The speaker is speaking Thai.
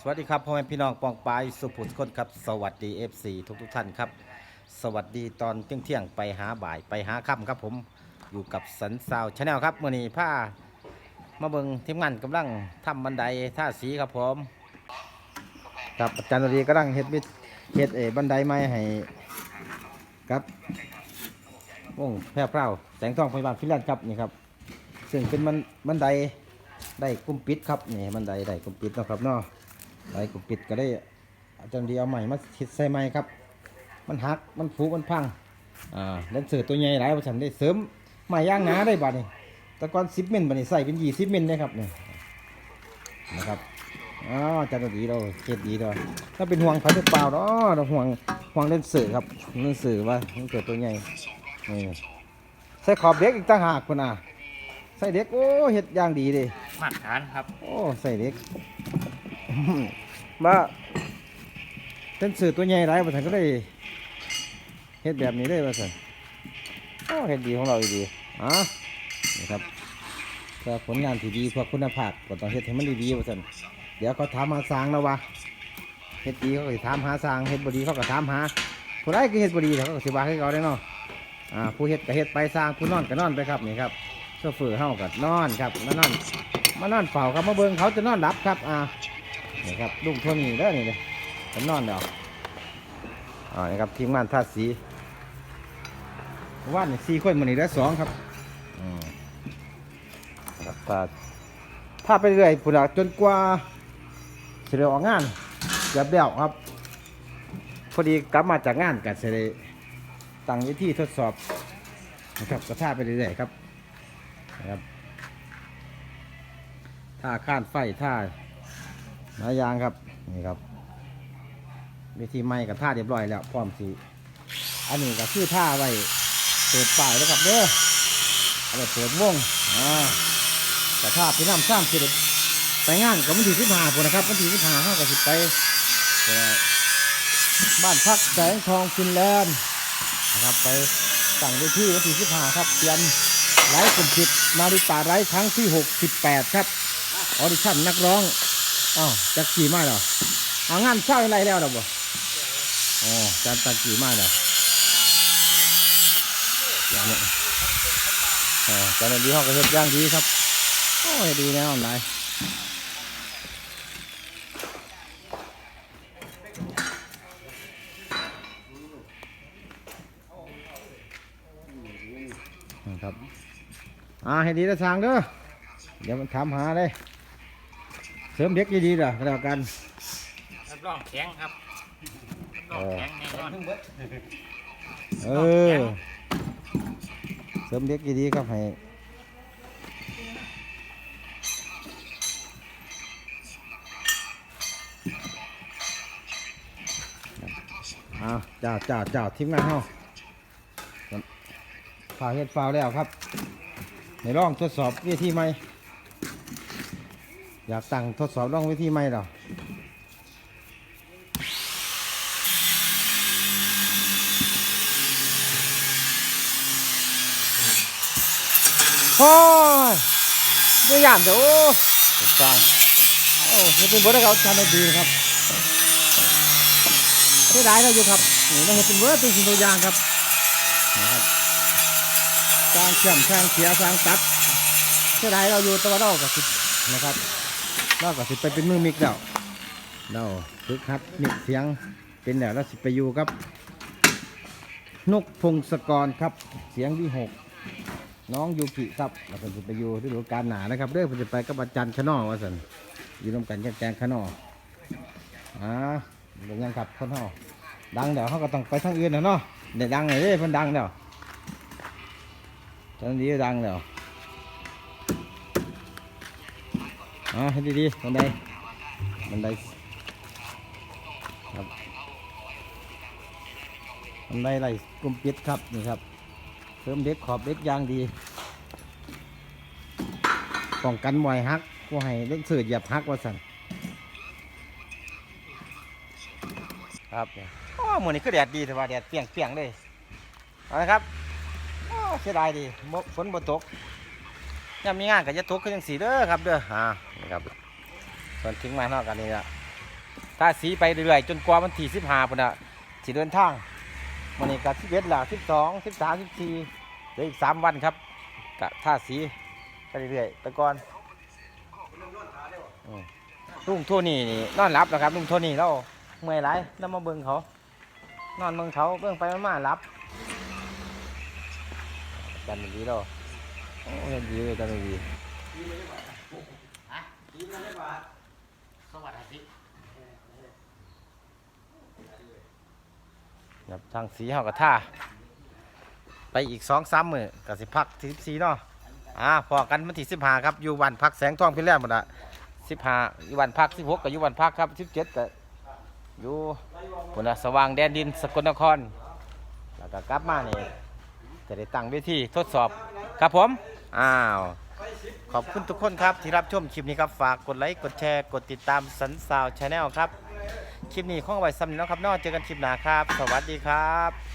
สวัสดีครับพ่อแม่พี่น้องปองปายสุภุสคนครับสวัสดี FC ทุกทุกท่านครับ สวัสดีตอนเที่ยงเที่ยงไปหาบ่ายไปหาค่ำครับผมอยู่กับสันซาวชาแนลครับมื่อนี้ผ้ามาเบิงทีมงานกำลังทำบันไดท่าสีครับผมครับอาจารย์นรีกำลังเฮ็ดวิเฮ็ดเอบันไดไม้ให้ครับวงแพร่เปล่าแสงทองพยาบาลฟินแลนด์ครับนี่ครับ ซึ่งเป็นมันบันไดได้กุ้มปิดครับนี่บันไดได้กุ้มปิดนะครับเนาะ ได้กุมปิดก็ได้อาจารย์ดีเอาใหม่มาทิดใส่ใหม่ครับ มันหักมันผุมันพังอ่าแล้วเสือตัวใหญ่หลายประชันได้เสริมไม้ย่างหนาได้บัดนี่แต่ก่อนสิบเมตรบัดนี้ใส่เป็นยี่สิบเมตรนะครับนี่นะครับอ๋ออาจารย์ดีเราเก็ดดีด้วยถ้าเป็นห่วงเขาจะเปล่าเนาะเราห่วงห่วงเล่นเสือครับเล่นเสือว่ามันเกิดตัวใหญ่นี่ใส่ขอบเด็กอีกต่างหากคุณอะใส่เด็กโอ้เฮ็ดอย่างดีเลยมาตรฐานครับ โอ้ใส่เด็ก มาเป็นสื่อตัวใหญ่หลายประสันก็เลยเฮ็ดแบบนี้เลยประสันโอ้เฮ็ดดีของเราอีดีอะนี่ครับเพื่อผลงานที่ดีเพื่อคุณภาพก็ต้องเฮ็ดให้มันดีๆประสันเดี๋ยวเขาถามมาสางแล้ววะเฮ็ดดีเขาก็ถามหาสางเฮ็ดบดีเขาก็ถามหาผู้ใดก็เฮ็ดบดีเขาก็สิว่าให้เขาได้เนาะอ่าผู้เฮ็ดก็เฮ็ดไปสร้างผู้นอนก็นอนไปครับนี่ครับโซเฟอร์เฮากับนอนครับมานอนมานอนเฝ้าครับมาเบิ่งเขาจะนอนรับครับอ่า นี่ครับลุงโทนี่เด้อนี่เลยจะนอนเดี๋ยวอ่านี่ครับทีมงานท่าสีว่านนี่สี่คนมันนี่ได้สองครับอืมครับถ้าถ้าไปเรื่อยพุ่นละจนกว่าเสได็จออกงานเกือบเดี่ยวครับ พอดีกลับมาจากงานกันเสได็จตั้งวิธีทดสอบนะครับก็ท่าไปเรื่อยๆครับนะครับท่าข้านไฟท่า หลายอยางครับนี่ครับ วิธีไม้กับท่าเรียบร้อยแล้วพร้อมสีอันนี้ก็คือท่าไว้เปิดป้ายแล้วครับเด้อเอาไปเปิดวงอ่าแต่ท่าพี่น้ำซ้ำสิไปงานกับวันที่สิบห้าคนนะครับวันที่สิบห้าห้ากับสิบไปบ้านพักแสงทองฟินแลนด์นะครับไปสั่งเวทีวันที่สิบห้าครับเตรียมไลฟ์กลุ่มผิดนาฬิกาไลฟ์ครั้งที่68ครับออดิชั่นนักร้อง อ้าวจักกี่มาแล้วเอางานเช่าอะไรแล้วหรอบ่อ๋อจานตักกี่มาแล้วอย่างนี้อ๋อจานดีห้องก็เฮ็ดย่างดีครับโอ้ยดีแน่นอนเลยนะครับ อ่าให้ดีนะทางเด้อเดี๋ยวมันถามหาเลย เสริมเด็กดีๆเด้อก็แล้วกันรับรองแข็งครับรับรองแข็งแน่นอนเออเสริมเด็กดีๆครับให้อ่าจ้าจ้าจ้าทีมงานเฮาฝ่าเฮ็ดฟาวแล้วครับในร่องทดสอบวิธีใหม่ อยากตั้งทดสอบร่องวิธีใหม่เหรอโอ้ยเยี่ยมเถอะโอ้ถูกต้องโอ้นี่เป็นบทที่เขาทำได้ดีครับเสียดายเราอยู่ครับนี่เราเห็นเป็นเวิร์ดเป็นสิ่งตัวอย่างครับนะครับสร้างเชื่อมสร้างเสียสร้างตัดเสียดายเราอยู่แตัวาเรากับสินะครับ เรากับสิไปเป็นมือมิกแล้วเราฝึกครับมิกเสียงเป็นแล้วเราสิไปอยู่ครับ นกพงศกรครับ เสียงที่หกน้องยูกิครับเราเป็นสิไปอยู่ที่ดูการหนานะครับเด้อเป็นสิไปกับอาจารย์ขนอว่าสันอยู่ร่วมกันกับแจงขนออ่าเป็นยังครับขนอดังเดี๋ยวเขาก็ต้องไปทางอื่นนะเนาะเดี๋ยวดังเลยเด้เพิ่นดังเดี๋ยวตอนนี้ดังเดี๋ยว อ่าให้ดีๆบันไดบันไดครับบันไดไหลกลมปิดครับนี่ครับเพิ่มเด็กขอบเด็กยางดีป้องกันมวยฮักกูให้เล่นเสือหยียบฮักว่าสั่นครับโอ้หมือนี้ก็แดดดีแต่ว่าแดดเปียงเปียงเลยเอาละครับโอ้เสียดายดีฝนบ่ตกยังมีงานก็จะตกขึ้นยังสีเด้อครับเด้ออ่า ครับ ส่วนทิ้งไม้นอกกันนี่ละถ้าสีไปเรื่อยๆจนกว่าวันที่สิบห้าพุ่นอะสิเดินทางวันนี้กับสิบเอ็ดล้วสิบสองสิบสามสิบสี่เหลืออีกสามวันครับกะท่าสีไปเรื่อยๆไปก่อนลุงโทนี่นี่นอนหลับแล้วครับลุงโทนี่เราเมื่อยหลายแล้วมาเบิ่งเขา นอนเบิ่งเขาเบิ่งไปมาๆหลับกันดีเราโอ้ยดีเลยกันดี สวัสดีครับทางสีเฮากระท่า ไปอีกสองสามมือก็สิพักสิบสี่เนาะอ่าพอกันวันที่สิบห้าครับอยู่วันพักแสงทองพี่แรกหมดละสิบห้าอยู่วันพักสิบหกก็อยู่วันพักครับสิบเจ็ดก็อยู่พุ่นน่ะสว่างแดนดินสกลนคร แล้วก็กลับมานี่จะได้ตั้งเวทีทดสอบครับผม อ้าว ขอบคุณทุกคนครับที่รับชมคลิปนี้ครับฝากกดไลค์กดแชร์กดติดตามสันสาวชาแนลครับ คลิปนี้ข้องเอาไว้ซ้ำนี้แล้วครับนอกเจอกันคลิปหน้าครับ สวัสดีครับ